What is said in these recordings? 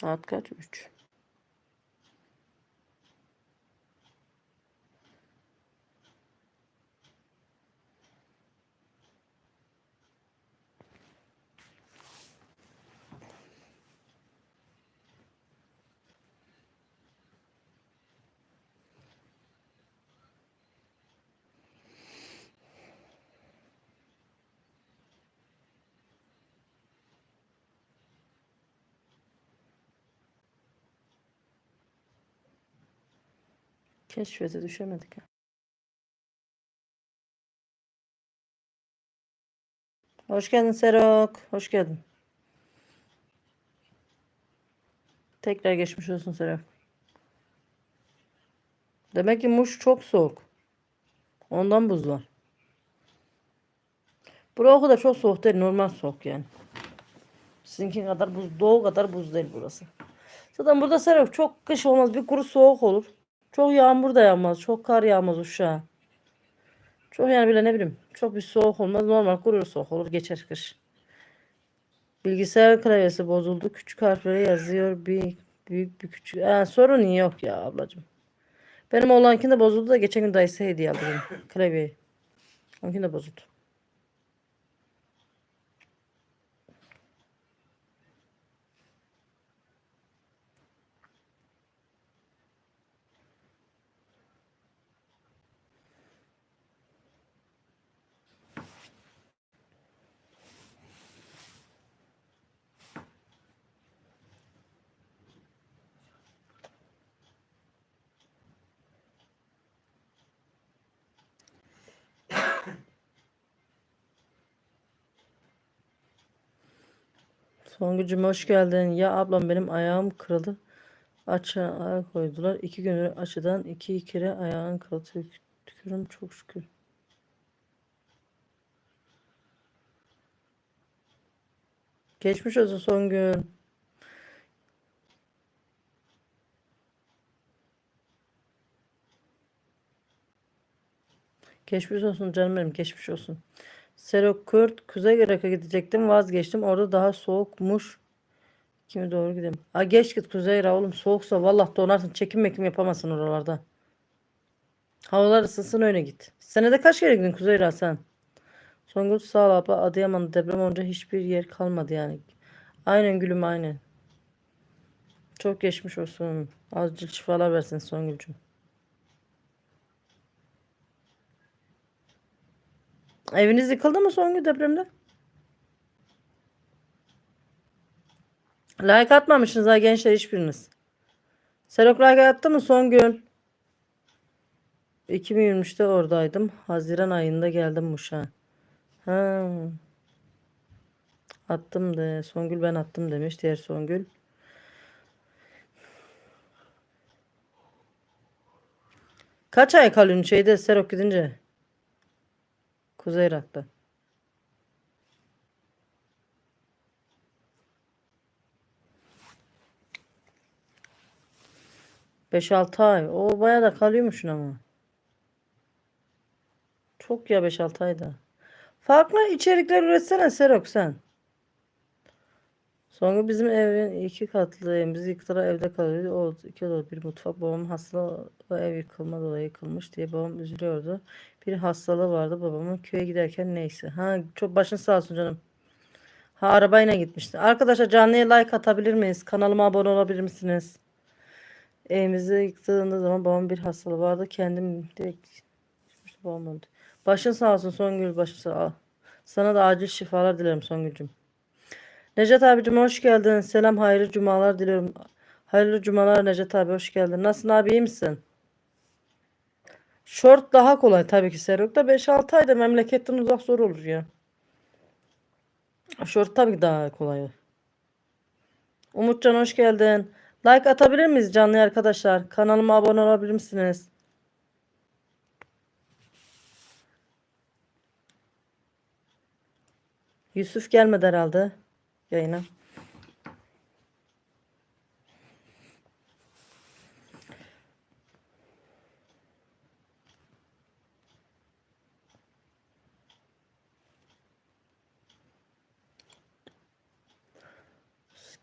Saat kaç? 3. Keşfete düşemedik. ha. Hoş geldin Serok. Hoş geldin. Tekrar geçmiş olsun Serok. Demek ki Muş çok soğuk. Ondan buz var. Burası o kadar çok soğuk değil. Normal soğuk yani. Sizinki kadar buz, doğu kadar buz değil burası. Zaten burada Serok çok kış olmaz. Bir kuru soğuk olur. Çok yağmur da yağmaz. Çok kar yağmaz uşağa. Çok yani bile ne bileyim. Çok bir soğuk olmaz. Normal kuru soğuk olur. Geçer kış. Bilgisayar klavyesi bozuldu. Küçük harfleri yazıyor. Bir büyük bir küçük. Yani sorun yok ya ablacığım. Benim oğlankinde de bozuldu da geçen gün dayısı hediye aldı klavyeyi. Onunkinde de bozuldu. Songülcüm hoş geldin. Ya ablam benim ayağım kırıldı. Açığa koydular. İki gündür açıdan iki kere ayağın kırıldı. Tük- Tükürüm çok şükür. Geçmiş olsun Songül. Geçmiş olsun canım benim geçmiş olsun. Serok Kürt Kuzey Irak'a gidecektim vazgeçtim. Orada daha soğukmuş. Kimi doğru gidelim. Ha geç git Kuzey Irak oğlum soğuksa vallahi donarsın. Çekim mekim yapamazsın oralarda. Havalar ısınsın öyle git. Senede kaç kere gittin Kuzey Irak sen? Songül sağ ol abla. Adıyaman'da deprem olunca hiçbir yer kalmadı yani. Aynen gülüm aynen. Çok geçmiş olsun. Acil şifalar versin Songülcüm. Eviniz yıkıldı mı Songül depremde? Like atmamışsınız ha gençler hiçbiriniz. Serok like attı mı Songül? 2023'te oradaydım. Haziran ayında geldim Muş'a. Attım de. Songül ben attım demiş. Diğer Songül. Kaç ay kalıyorsun şeyde Serok gidince? Kuzey Irak'ta. Beş altı ay. O bayağı da kalıyormuşsun ama. Çok ya 5-6 ayda. Farklı içerikler üretsene Serok sen. Sonra bizim evin iki katlı evimiz yıktılar evde kalıyordu. O iki odalı bir mutfak. Babamın hastalığı o ev yıkılma dolayı yıkılmış diye babam üzülüyordu. Bir hastalığı vardı babamın köye giderken neyse. Ha çok başın sağ olsun canım. Ha arabayla gitmişti. Arkadaşlar canlıya like atabilir miyiz? Kanalıma abone olabilir misiniz? Evimizi yıktığında zaman babamın bir hastalığı vardı. Kendim direkt babam öldü. Başın sağ olsun Songül başın sağ Sana da acil şifalar dilerim Songül'cüm. Necdet abicim hoş geldin. Selam hayırlı cumalar diliyorum. Hayırlı cumalar Necdet abi hoş geldin. Nasılsın abi iyi misin? Short daha kolay tabii ki Serok'ta 5-6 ayda memleketten uzak zor olur ya. Short tabii ki daha kolay. Umutcan hoş geldin. Like atabilir miyiz canlı arkadaşlar? Kanalıma abone olabilir misiniz? Yusuf gelmedi herhalde yayına.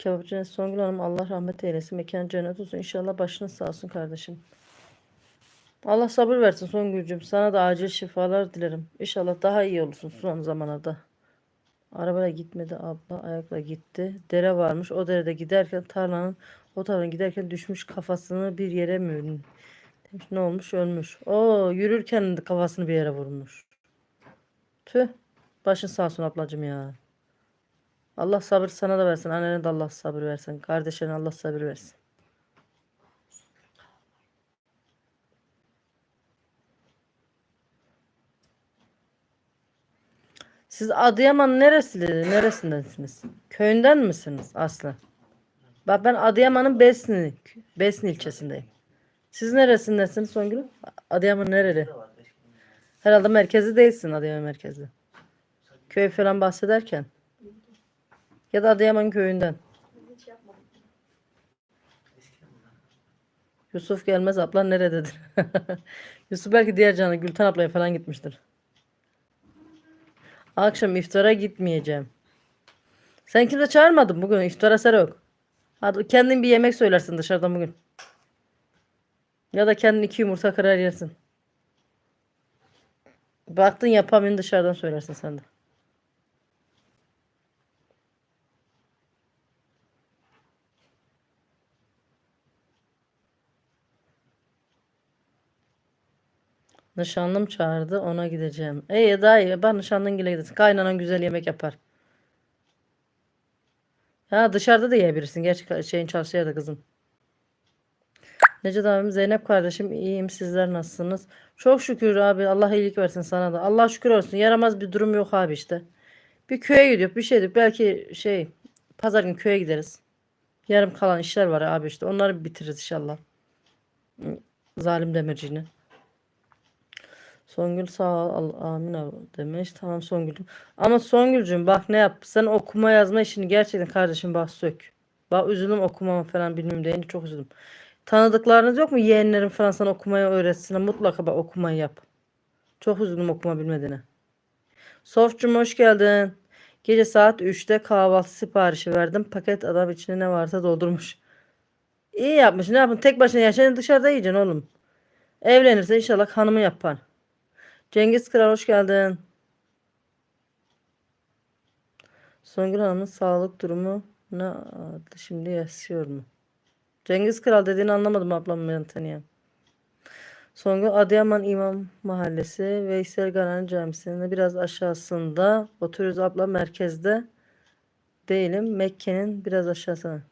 Kebapçı Songül Hanım Allah rahmet eylesin. Mekan cennet olsun. İnşallah başınız sağ olsun kardeşim. Allah sabır versin Songül'cüm. Sana da acil şifalar dilerim. İnşallah daha iyi olursun son zamanlarda. Arabaya gitmedi abla. Ayakla gitti. Dere varmış. O derede giderken tarlanın o tarafına giderken düşmüş kafasını bir yere mi? Demiş, ne olmuş? Ölmüş. O yürürken kafasını bir yere vurmuş. Tüh. Başın sağ olsun ablacığım ya. Allah sabır sana da versin. Annene de Allah sabır versin. Kardeşlerine Allah sabır versin. Siz Adıyaman neresi, neresindensiniz? Köyünden misiniz aslı? Bak ben Adıyaman'ın Besni, Besni ilçesindeyim. Siz neresindesiniz Songül? Adıyaman nereli? Herhalde merkezi değilsin Adıyaman merkezi. Köy falan bahsederken. Ya da Adıyaman köyünden. Yusuf gelmez abla nerededir? Yusuf belki diğer canı Gülten ablaya falan gitmiştir. Akşam iftara gitmeyeceğim. Sen kimse çağırmadın bugün iftara sen yok. Hadi kendin bir yemek söylersin dışarıdan bugün. Ya da kendin iki yumurta kırar yersin. Baktın yapamayın dışarıdan söylersin sen de. Nişanlım çağırdı ona gideceğim. İyi daha. Ben nişanlın gile gidesin. Kaynanan güzel yemek yapar. Ha dışarıda da yiyebilirsin. Gerçi şeyin çalışıyor da kızım. Necdet abim Zeynep kardeşim iyiyim sizler nasılsınız? Çok şükür abi Allah iyilik versin sana da. Allah şükür olsun yaramaz bir durum yok abi işte. Bir köye gidiyor bir şey diyor. Belki şey pazar günü köye gideriz. Yarım kalan işler var abi işte onları bitiririz inşallah. Zalim demircinin. Songül sağ ol amin abi demiş. Tamam Songül'cüm. Ama Songül'cüm bak ne yap. Sen okuma yazma işini gerçekten kardeşim bak sök. Bak üzüldüm okumama falan bilmiyorum deyince çok üzüldüm. Tanıdıklarınız yok mu? Yeğenlerin falan sana okumayı öğretsin. Mutlaka bak okumayı yap. Çok üzüldüm okuma bilmediğine. Sofçum hoş geldin. Gece saat 3'te kahvaltı siparişi verdim. Paket adam içine ne varsa doldurmuş. İyi yapmış. Ne yapın? Tek başına yaşayan dışarıda yiyeceksin oğlum. Evlenirse inşallah hanımı yapar. Cengiz Kral hoş geldin. Songül Hanım'ın sağlık durumu ne adlı şimdi yaşıyor mu? Cengiz Kral dediğini anlamadım ablam ben. Songül Adıyaman İmam Mahallesi Veysel Garan Camisi'nin biraz aşağısında oturuyoruz abla merkezde değilim. Mekke'nin biraz aşağısına.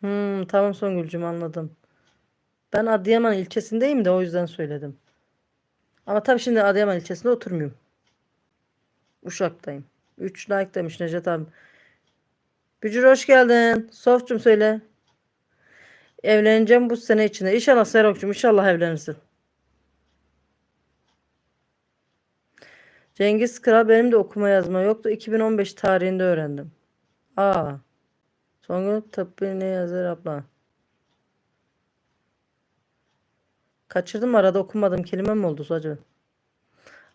Hmm, tamam Songülcüm anladım. Ben Adıyaman ilçesindeyim de o yüzden söyledim. Ama tabii şimdi Adıyaman ilçesinde oturmuyorum. Uşak'tayım. 3 like demiş Necdet abi. Bücür hoş geldin. Sofçum söyle. Evleneceğim bu sene içinde. İnşallah Serok'cum inşallah evlenirsin. Cengiz Kral benim de okuma yazma yoktu. 2015 tarihinde öğrendim. Aa. Songül tıbbi ne yazar abla? Kaçırdım arada okumadım kelime mi oldu acaba?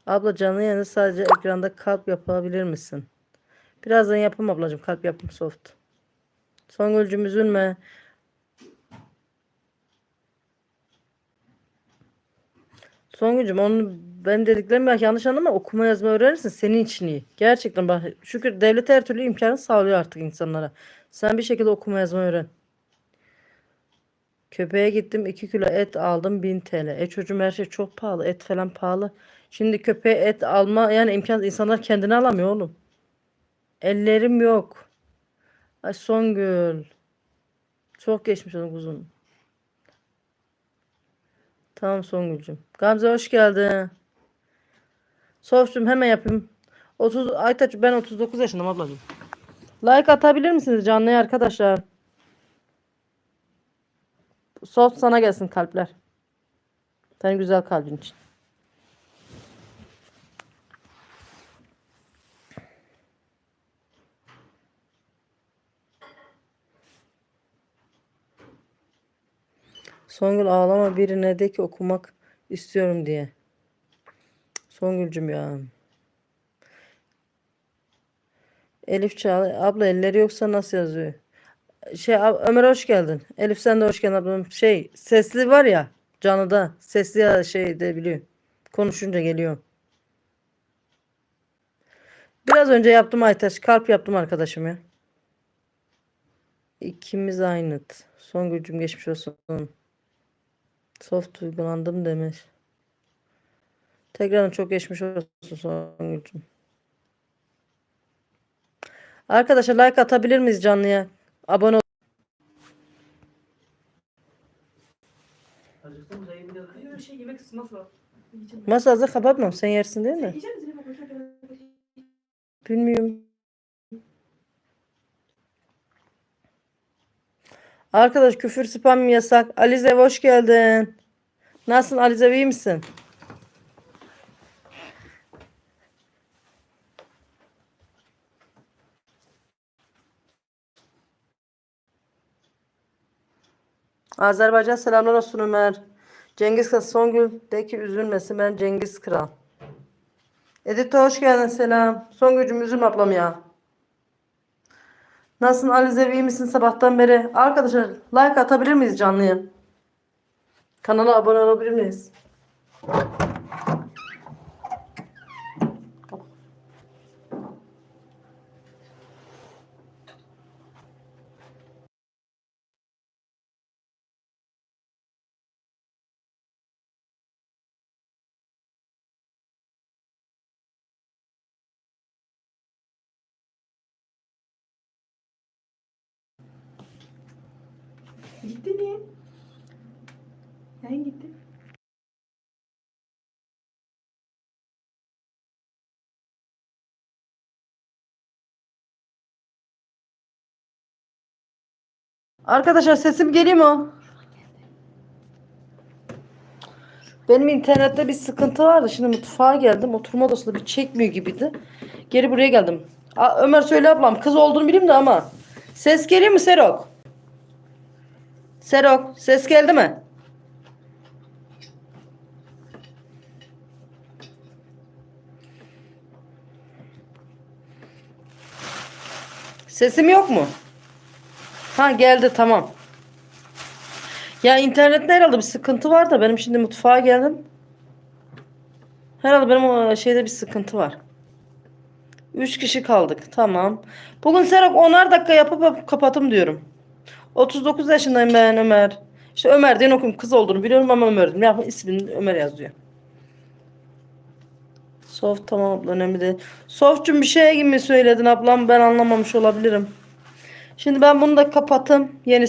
Abla canlı yayını sadece ekranda kalp yapabilir misin? Birazdan yapayım ablacığım kalp yapım soft. Songülcüm üzülme. Songülcüm onu ben dediklerimi belki yanlış anlama okuma yazma öğrenirsin senin için iyi. Gerçekten bak şükür devlet her türlü imkanı sağlıyor artık insanlara. Sen bir şekilde okuma yazma öğren. Köpeğe gittim 2 kilo et aldım 1000 TL. E çocuğum her şey çok pahalı. Et falan pahalı. Şimdi köpeğe et alma yani imkan insanlar kendine alamıyor oğlum. Ellerim yok. Ay Songül. Çok geçmiş onun kuzum. Tamam Songül'cüm. Gamze hoş geldin. Sofçum hemen yapayım. 30 Aytaç ben 39 yaşındayım ablacığım. Like atabilir misiniz canlıya arkadaşlar? Soft sana gelsin kalpler. Senin güzel kalbin için. Songül ağlama birine de ki okumak istiyorum diye. Songülcüm ya. Elif Çağla. Abla elleri yoksa nasıl yazıyor? Şey Ömer hoş geldin. Elif sen de hoş geldin ablam. Şey sesli var ya canıda. Sesli ya şey de biliyor. Konuşunca geliyor. Biraz önce yaptım Aytaç. Kalp yaptım arkadaşım ya. İkimiz aynı. Son gücüm geçmiş olsun. Soft duygulandım demiş. Tekrardan çok geçmiş olsun son gücüm. Arkadaşlar like atabilir miyiz canlıya? Abone ol. Şey yemek. Yiyeceğim. Masa hazır kapatmam. Sen yersin değil mi? Bilmiyorum. Arkadaş küfür spam yasak. Alize hoş geldin. Nasılsın Alize iyi misin? Azerbaycan selamlar olsun Ömer. Cengiz Kral Songül'deki üzülmesin ben Cengiz Kral. Edith hoş geldin selam. Son gücüm üzülme ablam ya. Nasılsın Alize iyi misin sabahtan beri? Arkadaşlar like atabilir miyiz canlıya? Kanala abone olabilir miyiz? Gitti niye? Yayın gitti. Arkadaşlar sesim geliyor mu? Benim internette bir sıkıntı vardı. Şimdi mutfağa geldim. Oturma odasında bir çekmiyor gibiydi. Geri buraya geldim. Aa, Ömer söyle ablam. Kız olduğunu bileyim de ama. Ses geliyor mu Serok? Serok ses geldi mi? Sesim yok mu? Ha geldi tamam. Ya internette herhalde bir sıkıntı var da benim şimdi mutfağa geldim. Herhalde benim o şeyde bir sıkıntı var. Üç kişi kaldık. Tamam. Bugün Serap 10'ar dakika yapıp kapatım diyorum. 39 yaşındayım ben Ömer. İşte Ömer diye okuyayım. Kız olduğunu biliyorum ama Ömer dedim. Ya ismini Ömer yazıyor. Soft tamam abla önemli değil. Soft'cum bir şey gibi söyledin ablam ben anlamamış olabilirim. Şimdi ben bunu da kapatım. Yeni